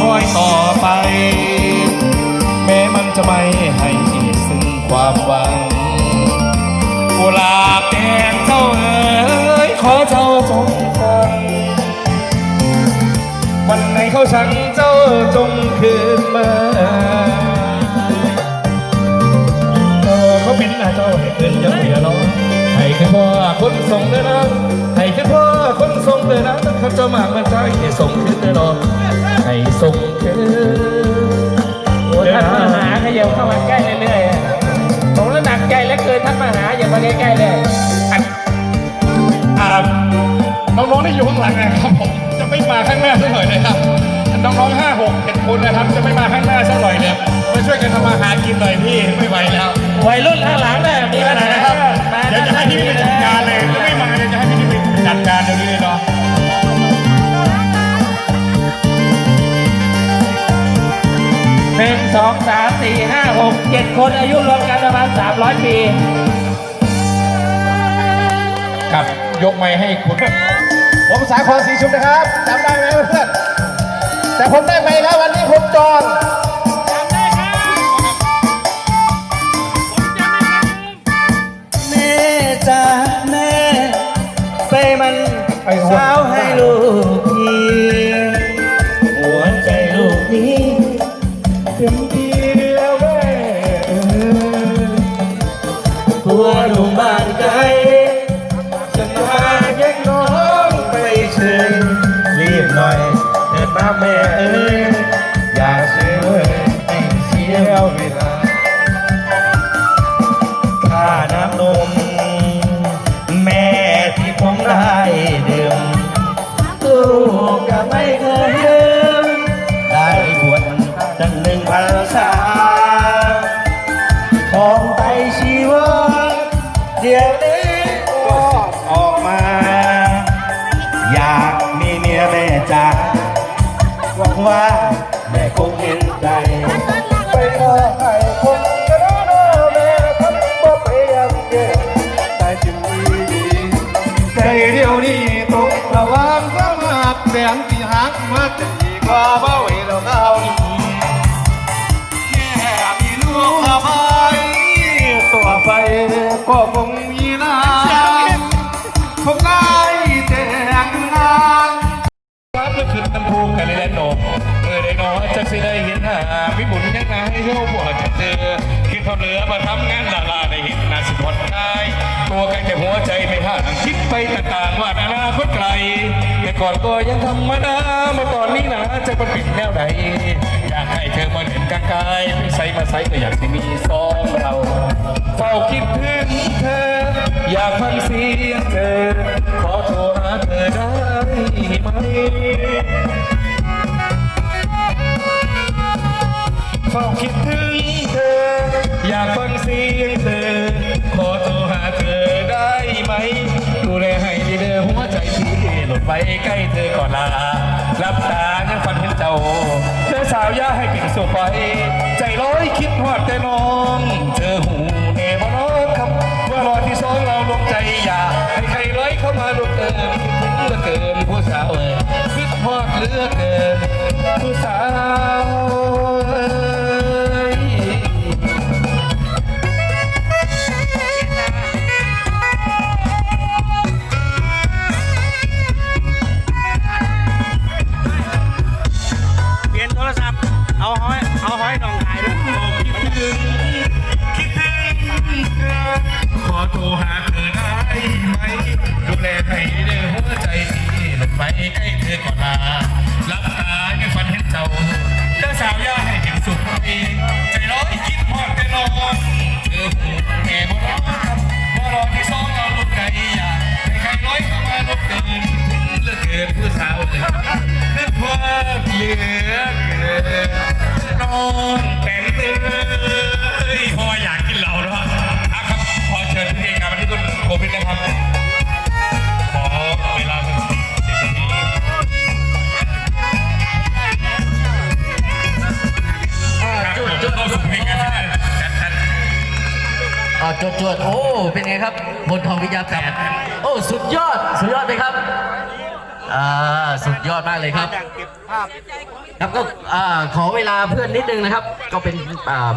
คอยต่อไป แม้มันจะไม่ให้ซึ่งความหวังกุหลาบแดงเจ้าเอ๋ยขอเจ้าจงฟังวันไหนเขาชังเจ้าจงคืนมาเออเขาเป็นหน้าเจ้าให้เกินยังเหลือน้องให้แค่พ่อคนส่งเด้อนะให้แค่พ่อคน อนะถ้าเขาเจ้ามากมันใจให้ส่งคืนเด้อน้องให้ส่งคืนโอ้ท่านมาหาขยับเข้ามาใกล้เรื่อยๆผมแล้วหนักใจแล้วเกินท่านมาหาอย่ามาใกล้ๆเลยอ่าน้องๆที่อยู่ข้างหลังนะครับผมจะไม่มาข้างหน้าสักหน่อยนะครับน้องๆห้าหกเจ็ดคนนะครับ จะไม่มาข้างหน้าสักหน่อยเลยมาช่วยกันทำมาหากินหน่อยพี่ไม่ไหวแล้ววัยรุ่นข้างหลังเนี่ยมีปัญหานะครับมาเดี๋ยวจะให้พี่ไปจัดการเลยไม่มาเดี๋ยวจะให้พี่ไปจัดการเดี๋ยวนี้เลย สองสามสี่ห้าหกเจ็ดคนอายุรวมกันประมาณสามร้อยปีครับยกไม้ให้คุณ ผมสาครสีชุมนะครับจำได้ไหมเพื่อนๆแต่ผมได้ไปแล้ววันนี้ผมจองแม่จ้าแม่ไปมันเช้าให้ลูก นที่หักมาจะดีกว่าบ่ไวแล้วเขาแค่มีลูกสะบายตัวไปก็คงมีน้ำคงได้แต่งงานครับก็คือน้ำพุกันเลยแหละโนเออได้นอจะสิได้เห็นหาพี่บุญยังไงให้เที่ยวบ่จะเจอคิดเขาเหลือมาทำงานลาลาได้เห็นนาสิผ่อนคลายตัวกันแต่หัวใจไม่ห่างคิดไปต่างๆว่าอนาคตไกล แต่ก่อนก็ยังธรรมดามาตอนนี้นะจะมันป็นแนวไหนอยากให้เธอมาเห็นกายกายไม่ใส่มาใส่ก็อยากที่มีสองเราเฝ้าคิดถึงเธอ อยากฟังเสียงเธอ ขอโทรหาเธอได้ไหมเฝ้าคิดถึงเธอ อยากฟังเสียงเธอ ขอโทรหาเธอได้ไหม ดูแลให้ ไปใกล้เธอก่อนลารับตายังฝันเห็นเจ้าเธอสาวย่าให้ปิ่นสุขไปใจร้อยคิดฮอดแต่น้อง เธอหูเนบน้องครับว่ารอที่สองเราลงใจอย่าให้ใครร้อยเข้ามาลุกเอิมคิดถึงเหลือเกินผู้สาวเอ๋ยคิดฮอดเหลือเกินผู้สาว อเกินน้องเป็นเอ้ยพออยากกินเหล้าเนาะอะครับขอเชิญพี่เอกมาที่ต้นโควิดนะครับ ขอเวลาสักสิบนาทีครับผมจะเข้าสู่งกันนะจัดอ่าจวดจวดโอ้ เป็นไงครับ บนทองวิทยาแปดโอ้ สุดยอด สุดยอดเลยครับ สุดยอดมากเลยครับ เก็บครับก็ขอเวลาเพื่อนนิดนึงนะครับ ก็เป็นอ่า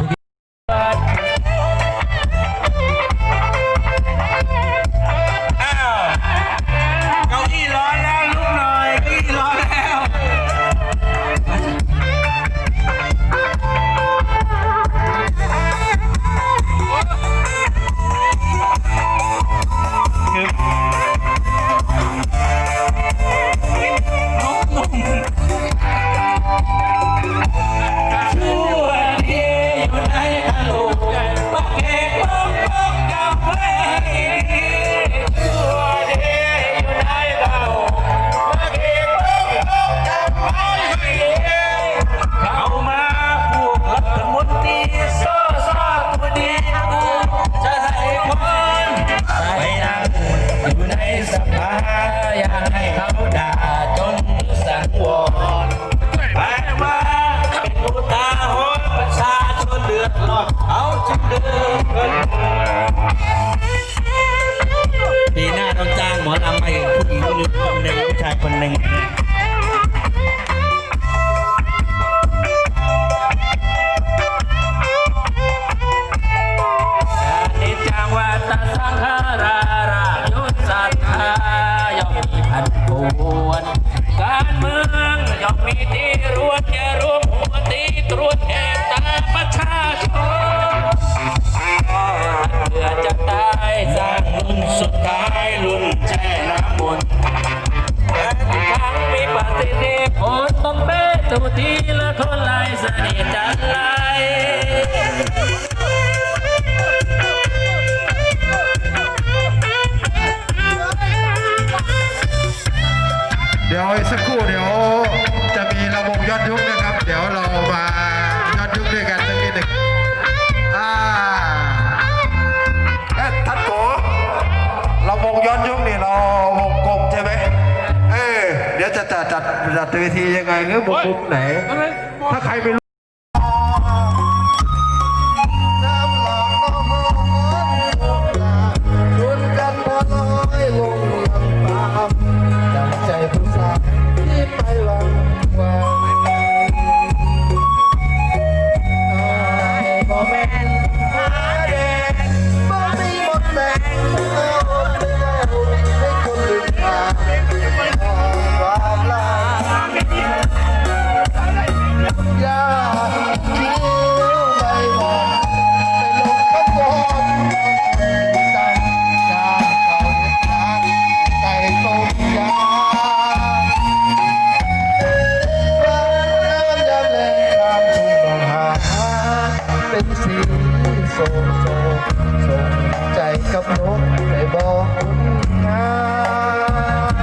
ที่รวมแก่รวมหัวตีตรวจแอบตาประชาชนเพื่อจะตายสร้างรุ่นสุดท้ายรุ่นแช่น้ำมนต์แครั้งมีปฏิเนผลต้องเป้ตัวที่ละคนไล่ยสนิทจันไล จะดจัดเทียังไงเงื่อบุกมุไหน ถ้าใครไม่ เนสีส่งส่งส่งใจกับนกในบอกงาม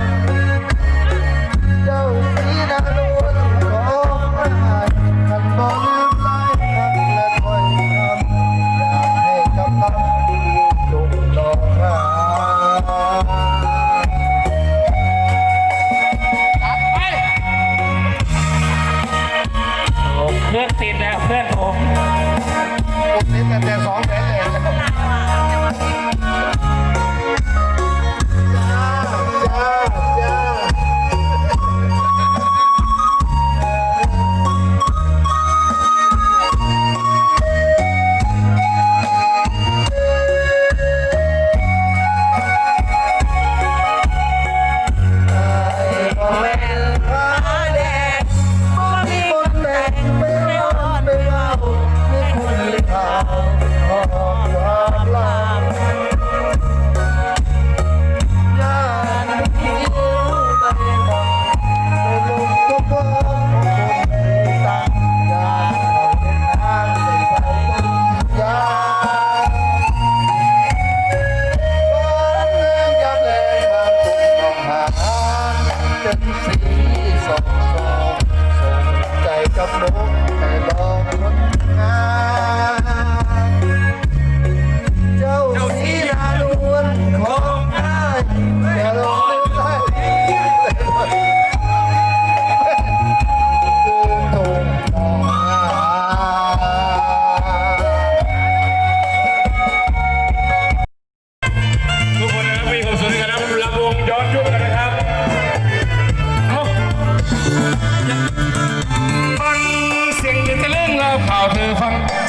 เจ้าสีนวลของนายท่นบ่ลืมลายคำและถ้อยคำยาให้กำลังลดอกขาเครื่องติดแล้วเพื่อน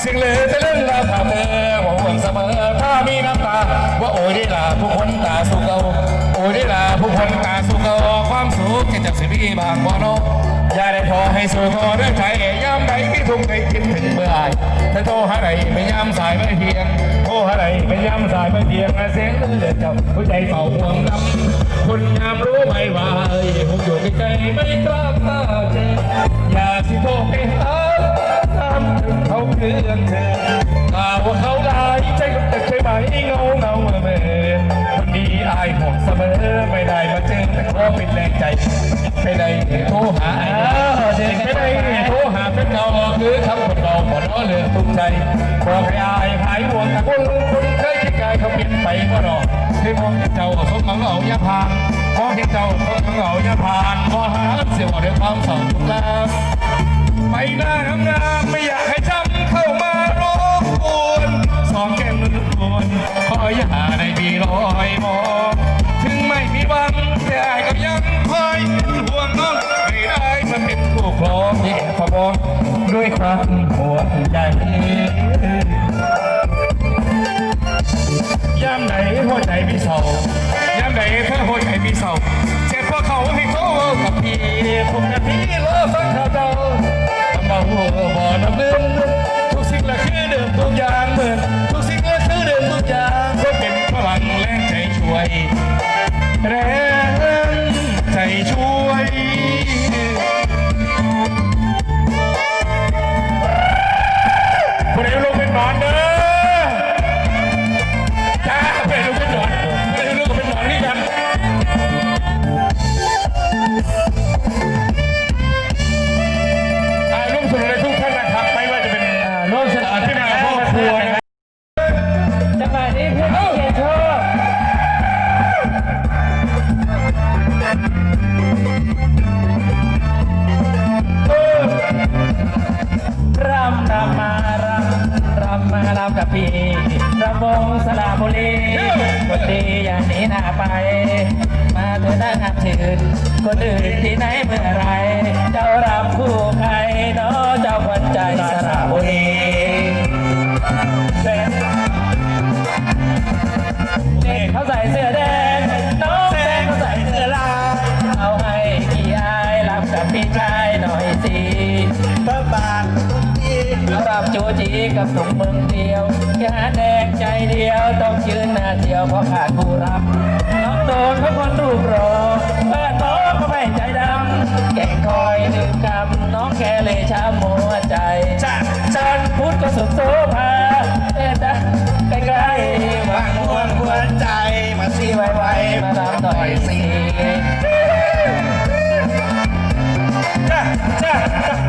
สิ่งเหลือจะเรื่องราวผ่าเธอว่าห่วงเสมอถ้ามีน้ำตา ว่าโอ้ยได้ลาผู้คนตาสุกเอาโอ้ยได้ลาผู้คนตาสุกเอาความสุขจะจากสิบีบางบ่อนกอย่าได้พอให้สู่พอเรื่องใจย้ำใดที่ทุกข์ใจคิดถึงเมื่อไหร่ถ้าโทรหาใดไม่ย้ำสายไม่เพียงโทรหาใดไม่ย้ำสายไม่เพียงเสียงเลือดจับหัวใจเฝ้าห่วงดำคุณยามรู้ไหมว่าเอ้ยผมอยู่ใกล้ไม่กล้าเข้าเจอ ลืองเธอถ้าว่าเขาได้ใจกับแต่เคยไหมเงาเงาเมื่อเมื่อคนดีอายห่วงเสมอไม่ได้มาเจอแต่ขอเป็นแรงใจไม่ได้โทรหาไม่ได้โทรหาเป็นเก่าคือคำคนเราหมดเรืองทุกใจบอกให้อายหายห่วงแต่คนคนเคยคิดกายเขาเปลี่ยนไปก็รอให้มองเห็นเจ้าสมหวังเอายาผ่านมองเห็นเจ้าสมหวังเอายาผ่านมองหาเสียว่าด้วยความเศร้าทุกข์แล้วไปหน้างามๆไม่อยา ความห่วงใยยามไหนหัวใจมีเศร้ายามไหนถ้าหัวใจมีเศร้าเจ็บเพราะเขาให้โทษกับพี่ผมกับพี่รอฟังข่าวเจ้ามาหัวบ่อน้ำเดิมทุกสิ่งละคือเดิมทุกอย่างเหมือนทุกสิ่งละคือเดิมทุกอย่างก็เป็นพลังแรงใจช่วยแรง กับถุงมึงเดียวแค่แดงใจเดียวต้องยืนหน้าเดียวเพราะขาดผู้รับน้องโดนเพราะคนรูปรอเพื่อนน้องก็ไม่ใจดำแก่คอยลืมกรรมน้องแค่เลยช้ำหัวใจจันพุทธก็สุขโสภาเอ็ดะใกล้ๆวางหัวหัวใจมาสิไวๆมาทำหน่อยสิ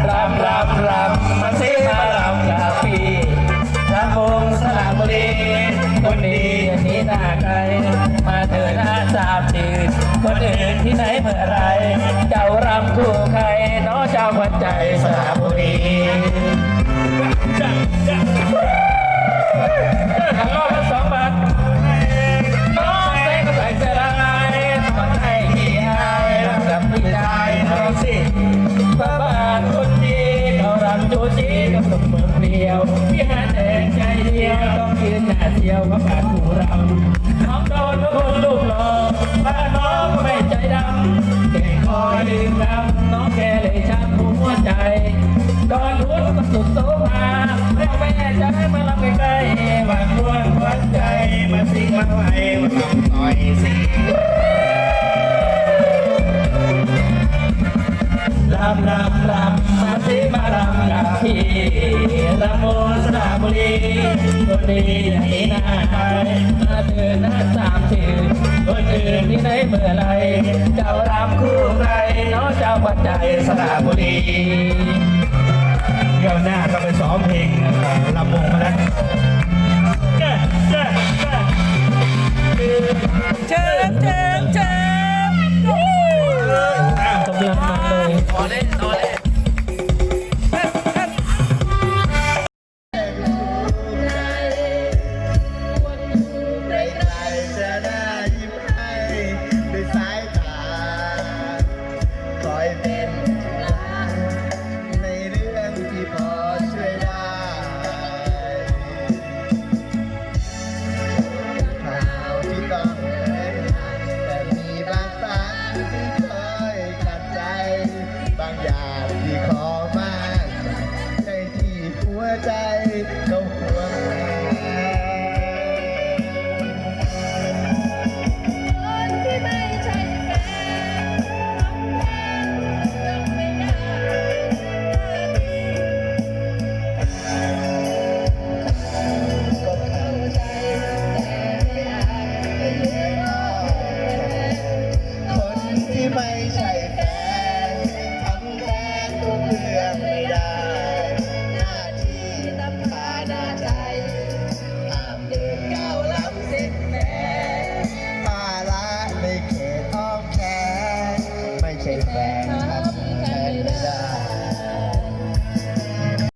รำรำรำ เอกที่ไหนเมื่อไร เจ้ารำคู่ใครน้องเจ้าขวัญใจสระบุรี อนพุธก็สุดโสภาแม่แม่จะให้มาลำใกล้ๆวางดวงหัวใจมาสิมาไว้มาลำหน่อยสิรำรำรำมาสิมารำกับพี่รำโมสระบุรีคนดีอย่างนี้น่าไปมาเถิดหน้าสามชื่อคนอื่นที่ไหนเมื่อไรเจ้ารำคู่ใครน้องเจ้าปัจจัยสระบุรี เดี๋ยวหน้าก็ไปซ้อมเพลงลำวงมาแล้วเชิญเชิญเชิญกำลังมันเลยต่อเล่นต่อเล่น